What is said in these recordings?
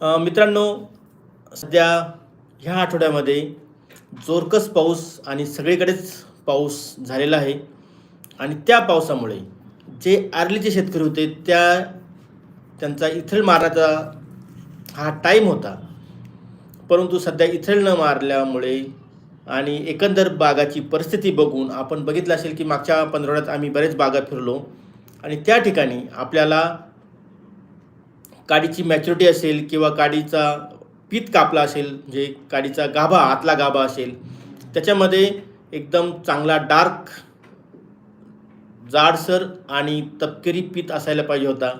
मित्रांनो सध्या ह्या आठवड्यामध्ये जोरकस पाऊस आणि सगळीकडेच पाऊस झालेला आहे. आणि त्या पावसामुळे जे आर्लीचे शेतकरी होते त्या त्यांचा इथेल मारण्याचा हा टाईम होता. परंतु सध्या इथेल न मारल्यामुळे आणि एकंदर बागाची परिस्थिती बघून आपण बघितलं असेल की मागच्या पंधरवड्यात आम्ही बरेच बागा फिरलो. आणि त्या ठिकाणी आपल्याला काडीची मॅच्युरिटी असेल किंवा काडीचा पीत कापला असेल म्हणजे काडीचा गाभा आतला गाभा असेल त्याच्यामध्ये एकदम चांगला डार्क जाडसर आणि तपकिरी पीत असायला पाहिजे होता.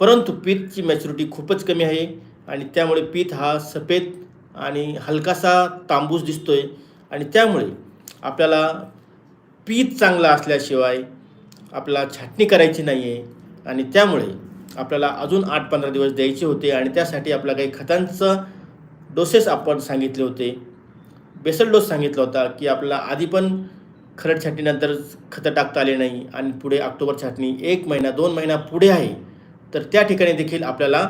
परंतु पीतची मॅच्युरिटी खूपच कमी आहे आणि त्यामुळे पीत हा सफेद आणि हलकासा तांबूस दिसतोय आणि त्यामुळे आपल्याला पीत चांगला असल्याशिवाय आपल्याला छाटणी करायची नाही आहे आणि त्यामुळे आपल्याला अजून आठ पंधरा दिवस द्यायचे होते आणि त्यासाठी आपला काही खतांचं डोसेस आपण सांगितले होते. बेसल डोस सांगितला होता की आपल्याला आधी पण खरड छाटणीनंतर खतं टाकता आले नाही आणि पुढे ऑक्टोबर छाटणी एक महिना दोन महिना पुढे आहे. तर त्या ठिकाणी देखील आपल्याला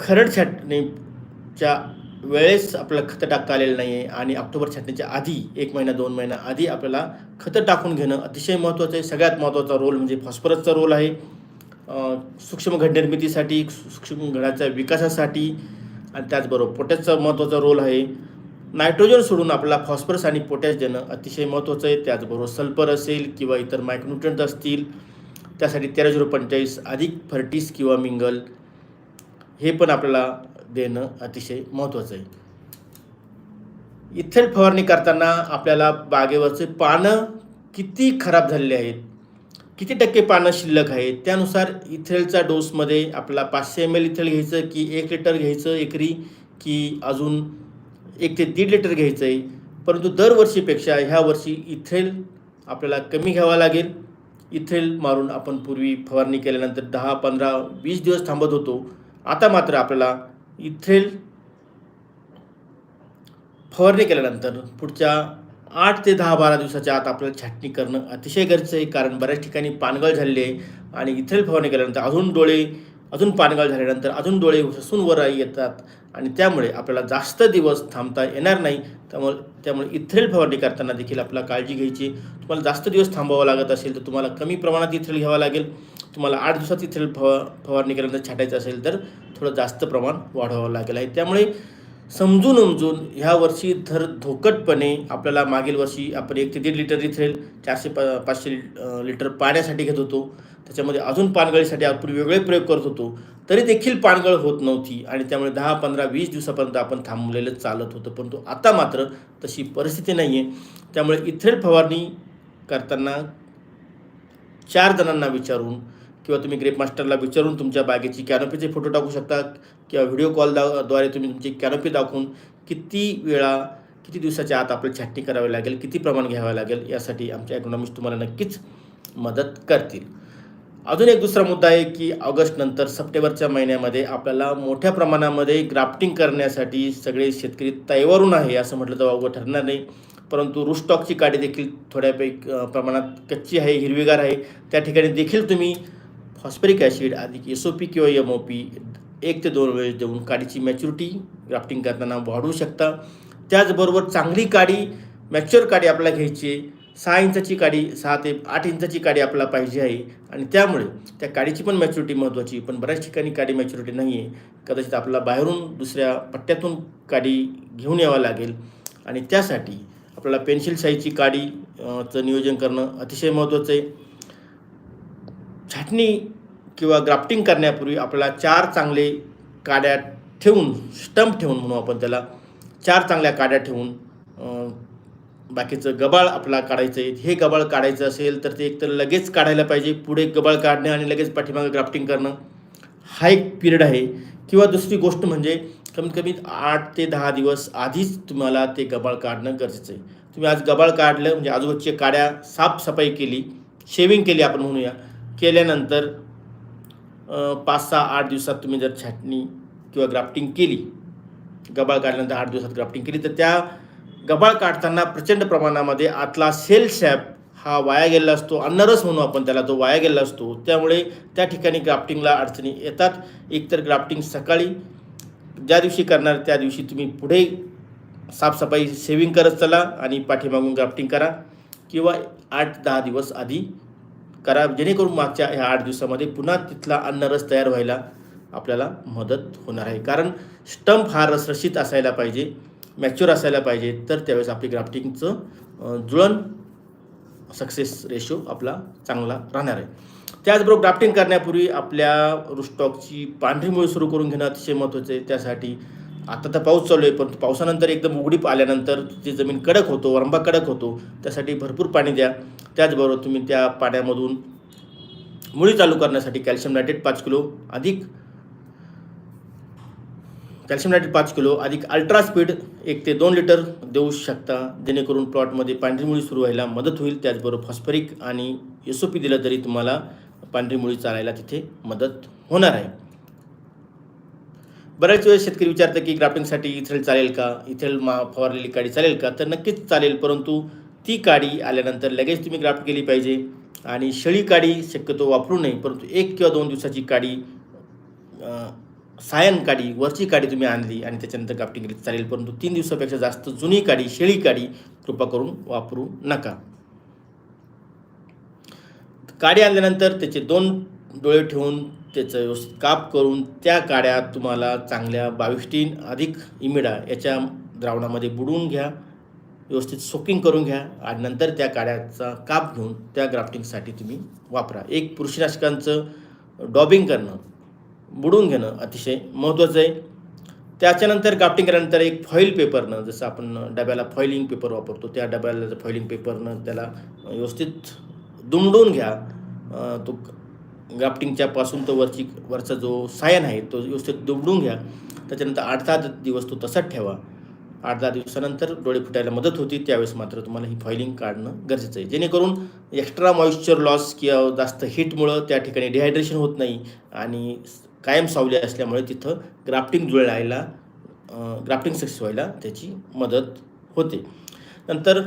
खरड छाटणीच्या वेळेस आपल्याला खतं टाकता आलेलं नाही आहे आणि ऑक्टोबर छाटणीच्या आधी एक महिना दोन महिना आधी आपल्याला खतं टाकून घेणं अतिशय महत्त्वाचं आहे. सगळ्यात महत्त्वाचा रोल म्हणजे फॉस्फरसचा रोल आहे. सूक्ष्म घडनिर्मितीसाठी सूक्ष्म घडाच्या विकासासाठी आणि त्याचबरोबर पोटॅशचा महत्त्वाचा रोल आहे. नायट्रोजन सोडून आपला फॉस्फरस आणि पोटॅश देणं अतिशय महत्त्वाचं आहे. त्याचबरोबर सल्फर असेल किंवा इतर मायक्रोन्युट्रंट असतील त्यासाठी तेरा झिरो पंचेचाळीस अधिक फर्टिस किंवा मिंगल हे पण आपल्याला देणं अतिशय महत्त्वाचं आहे. इथेल फवारणी करताना आपल्याला बागेवरचे पानं किती खराब झालेले आहेत? किती टक्के पानं शिल्लक आहेत? त्यानुसार इथेलचा डोसमध्ये आपला पाचशे एम एल इथेल घ्यायचं की एक लिटर घ्यायचं एकरी की अजून एक ते दीड लिटर घ्यायचं आहे परंतु दरवर्षीपेक्षा ह्या वर्षी इथेल आपल्याला कमी घ्यावा लागेल. इथेल मारून आपण पूर्वी फवारणी केल्यानंतर दहा पंधरा वीस दिवस थांबत होतो. आता मात्र आपल्याला इथेल फवारणी केल्यानंतर पुढच्या आठ ते दहा बारा दिवसाच्या आत आपल्याला छाटणी करणं अतिशय गरजेचं आहे. कारण बऱ्याच ठिकाणी पानगळ झालेली आहे आणि इथेल फवारणी केल्यानंतर अजून डोळे अजून पानगळ झाल्यानंतर अजून डोळे ससून वर येतात आणि त्यामुळे आपल्याला जास्त दिवस थांबता येणार नाही. त्यामुळे त्यामुळे इथेल फवारणी करताना देखील आपल्याला काळजी घ्यायची. तुम्हाला जास्त दिवस थांबावं लागत असेल तर तुम्हाला कमी प्रमाणात इथेल घ्यावं लागेल. तुम्हाला आठ दिवसात इथेल फवा फवारणी केल्यानंतर छाटायचं असेल तर थोडं जास्त प्रमाण वाढवावं लागेल आहे. त्यामुळे समजून उमजून ह्या वर्षी धर धोकटपणे आपल्याला मागील वर्षी आपण एक ते दीड लिटर इथेल चारशे प पाचशे लिटर पाण्यासाठी घेत होतो. त्याच्यामध्ये अजून पानगळीसाठी आपण वेगळे प्रयोग करत होतो. तरी देखील पानगळ होत नव्हती आणि त्यामुळे दहा पंधरा वीस दिवसापर्यंत आपण थांबलेलं चालत होतं. परंतु आता मात्र तशी परिस्थिती नाही आहे त्यामुळे इथेल फवारणी करताना चार जणांना विचारून किंवा तुम्ही ग्रेप मास्टरला विचारून तुमच्या बागेची कॅनोपीचे फोटो टाकू शकता किंवा व्हिडिओ कॉलद्वारे तुम्ही तुमची कॅनोपी दाखवून किती वेळा किती दिवसाच्या आत आपल्याला छाटणी करावी लागेल किती प्रमाण घ्यावं लागेल यासाठी आमच्या ॲग्रोनॉमिस्ट तुम्हाला नक्कीच मदत करतील. अजून एक दुसरा मुद्दा आहे की ऑगस्टनंतर सप्टेंबरच्या महिन्यामध्ये आपल्याला मोठ्या प्रमाणामध्ये ग्राफ्टिंग करण्यासाठी सगळे शेतकरी तयावरून आहे असं म्हटलं तर अवघड ठरणार नाही. परंतु रुस्टॉकची काडी देखील थोड्यापैकी प्रमाणात कच्ची आहे हिरवीगार आहे. त्या ठिकाणी देखील तुम्ही फॉस्फरिक ॲसिड अधिक एस ओ पी किंवा एम ओ पी एक ते दोन वेळेस देऊन काडीची मॅच्युरिटी ग्राफ्टिंग करताना वाढवू शकता. त्याचबरोबर चांगली काडी मॅच्युअर काडी आपल्याला घ्यायची आहे. सहा इंचाची काडी सहा ते आठ इंचाची काडी आपल्याला पाहिजे आहे. आणि त्यामुळे त्या काडीची पण मॅच्युरिटी महत्त्वाची पण बऱ्याच ठिकाणी काडी मॅच्युरिटी नाही आहे कदाचित आपल्याला बाहेरून दुसऱ्या पट्ट्यातून काडी घेऊन यावं लागेल. आणि त्यासाठी आपल्याला पेन्सिल साईजची काडीचं चं नियोजन करणं अतिशय महत्त्वाचं आहे. छाटणी किंवा ग्राफ्टिंग करण्यापूर्वी आपल्याला चार चांगले काड्या ठेवून स्टंप ठेवून म्हणू आपण त्याला चार चांगल्या काड्या ठेवून बाकीचं गबाळ आपला काढायचं आहे. हे गबाळ काढायचं असेल तर ते एकतर लगेच काढायला पाहिजे पुढे गबाळ काढणे आणि लगेच पाठीमागं ग्राफ्टिंग करणं हा एक पिरियड आहे. किंवा दुसरी गोष्ट म्हणजे कमीत कमी आठ ते दहा दिवस आधीच तुम्हाला ते गबाळ काढणं गरजेचं आहे. तुम्ही आज गबाळ काढलं म्हणजे आजूबाजूच्या काड्या साफसफाई केली शेविंग केली आपण म्हणूया केल्यानंतर पाच सहा आठ दिवसात तुम्ही जर छाटणी किंवा ग्राफ्टिंग केली गबाळ काढल्यानंतर आठ दिवसात ग्राफ्टिंग केली तर त्या गबाळ काढताना प्रचंड प्रमाणामध्ये आतला सेल सॅप हा वाया गेलेला असतो अन्नरस म्हणू आपण त्याला तो वाया गेलेला असतो. त्यामुळे त्या ठिकाणी ग्राफ्टिंगला अडचणी येतात. एकतर ग्राफ्टिंग सकाळी ज्या दिवशी करणार त्या दिवशी तुम्ही पुढे साफसफाई सेविंग करत चला आणि पाठीमागून ग्राफ्टिंग करा किंवा आठ दहा दिवस आधी करा जेणेकरून मागच्या ह्या आठ दिवसामध्ये पुन्हा तिथला अन्नरस तयार व्हायला आपल्याला मदत होणार आहे. कारण स्टंप हा रसरशीत असायला पाहिजे मॅच्युअर असायला पाहिजे तर त्यावेळेस आपली ग्राफ्टिंगचं जुळण सक्सेस रेशो आपला चांगला राहणार आहे. त्याचबरोबर ग्राफ्टिंग करण्यापूर्वी आपल्या रुस्टॉकची पांढरी मुळे सुरू करून घेणं अतिशय महत्त्वाचं आहे. त्यासाठी आता तर पाऊस चालू आहे पण पावसानंतर एकदम उघडीप आल्यानंतर ती जमीन कडक होतो वरंबा कडक होतो त्यासाठी भरपूर पाणी द्या. त्याचबरोबर तुम्ही त्या पाण्यामधून मुळी चालू करण्यासाठी कॅल्शियम नायट्रेट पाच किलो अधिक कॅल्शियम नायट्रेट पाच किलो अधिक अल्ट्रा स्पीड एक ते दोन लिटर देऊ शकता. जेणेकरून प्लॉटमध्ये पांढरी मुळी सुरू व्हायला मदत होईल. त्याचबरोबर फॉस्फरिक आणि एसओपी दिलं तरी तुम्हाला पांढरी मुळी चालायला तिथे मदत होणार आहे. बऱ्याच वेळेस शेतकरी विचारतं की ग्राफ्टिंगसाठी इथेल चालेल का? इथेल मा फवारलेली काडी चालेल का? तर नक्कीच चालेल परंतु ती काडी आल्यानंतर लगेच तुम्ही ग्राफ्ट केली पाहिजे. आणि शेळी काडी शक्यतो वापरू नये परंतु एक किंवा दोन दिवसाची काडी सायन काडी वरची काडी तुम्ही आणली आणि त्याच्यानंतर ग्राफ्टिंग केली चालेल. परंतु तीन दिवसापेक्षा जास्त जुनी काडी शेळी काडी कृपा करून वापरू नका. काडी आणल्यानंतर त्याचे दोन डोळे ठेवून त्याचं व्यवस्थित काप करून त्या काड्या तुम्हाला चांगल्या बाविष्टीन अधिक इमिडा याच्या द्रावणामध्ये बुडवून घ्या व्यवस्थित सोकिंग करून घ्या आणि नंतर त्या काड्याचा काप घेऊन त्या ग्राफ्टिंगसाठी तुम्ही वापरा. एक पुरुषनाशकांचं डॉबिंग करणं बुडवून घेणं अतिशय महत्त्वाचं आहे. त्याच्यानंतर ग्राफ्टिंग केल्यानंतर एक फॉईल पेपरनं जसं आपण डब्याला फॉइलिंग पेपर वापरतो त्या डब्याला फॉइलिंग पेपरनं त्याला व्यवस्थित दुमडून घ्या तो ग्राफ्टिंगच्या पासून तो वरची वरचा जो सायन आहे तो व्यवस्थित दुबडून घ्या. त्याच्यानंतर आठ दहा दिवस तो तसाच ठेवा. आठ दहा दिवसानंतर डोळे फुटायला मदत होती त्यावेळेस मात्र तुम्हाला ही फॉइलिंग काढणं गरजेचं आहे. जेणेकरून एक्स्ट्रा मॉइश्चर लॉस किंवा जास्त हीटमुळं त्या ठिकाणी डिहायड्रेशन होत नाही आणि कायम सावली असल्यामुळे तिथं ग्राफ्टिंग जुळायला ग्राफ्टिंग सक्सेस व्हायला त्याची मदत होते. नंतर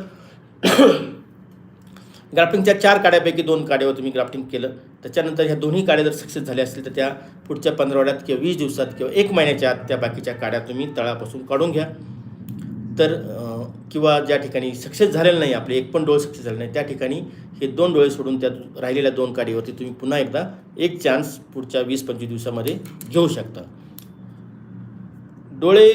ग्राफ्टिंगच्या चार काड्यापैकी दोन काड्यावर तुम्ही ग्राफ्टिंग केलं. त्याच्यानंतर ह्या दोन्ही काड्या जर सक्सेस झाल्या असतील तर त्या पुढच्या पंधरावड्यात किंवा वीस दिवसात किंवा एक महिन्याच्या आत त्या बाकीच्या काड्या तुम्ही तळापासून काढून घ्या. तर किंवा ज्या ठिकाणी सक्सेस झालेलं नाही आपले एक पण डोळे सक्सेस झाले नाही त्या ठिकाणी हे दोन डोळे सोडून त्या राहिलेल्या दोन काडीवरती तुम्ही पुन्हा एकदा एक चान्स पुढच्या वीस पंचवीस दिवसामध्ये घेऊ शकता. डोळे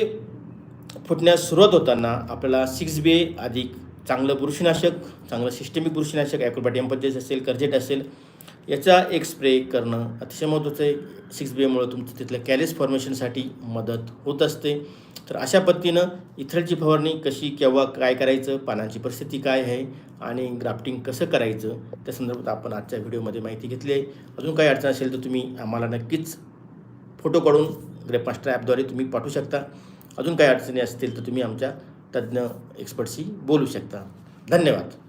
फुटण्यास सुरुवात होताना आपल्याला सिक्स बी अधिक चांगलं बुरशीनाशक चांगलं सिस्टेमिक बुरशीनाशक ॲक्रोबॅट एम्पजेस असेल कर्जेट असेल याचा एक स्प्रे करणं अतिशय महत्त्वाचं आहे. सिक्स बी एमुळं तुमचं तिथलं कॅलेस फॉर्मेशनसाठी मदत होत असते. तर अशा पद्धतीनं इथरची फवारणी कशी केव्हा काय करायचं पानांची परिस्थिती काय आहे आणि ग्राफ्टिंग कसं करायचं त्या संदर्भात आपण आजच्या व्हिडिओमध्ये माहिती घेतली आहे. अजून काही अडचण असेल तर तुम्ही आम्हाला नक्कीच फोटो काढून ग्रेपमास्टर ॲपद्वारे तुम्ही पाठवू शकता. अजून काही अडचणी असतील तर तुम्ही आमच्या तज्ज्ञ एक्सपर्टशी बोलू शकता. धन्यवाद.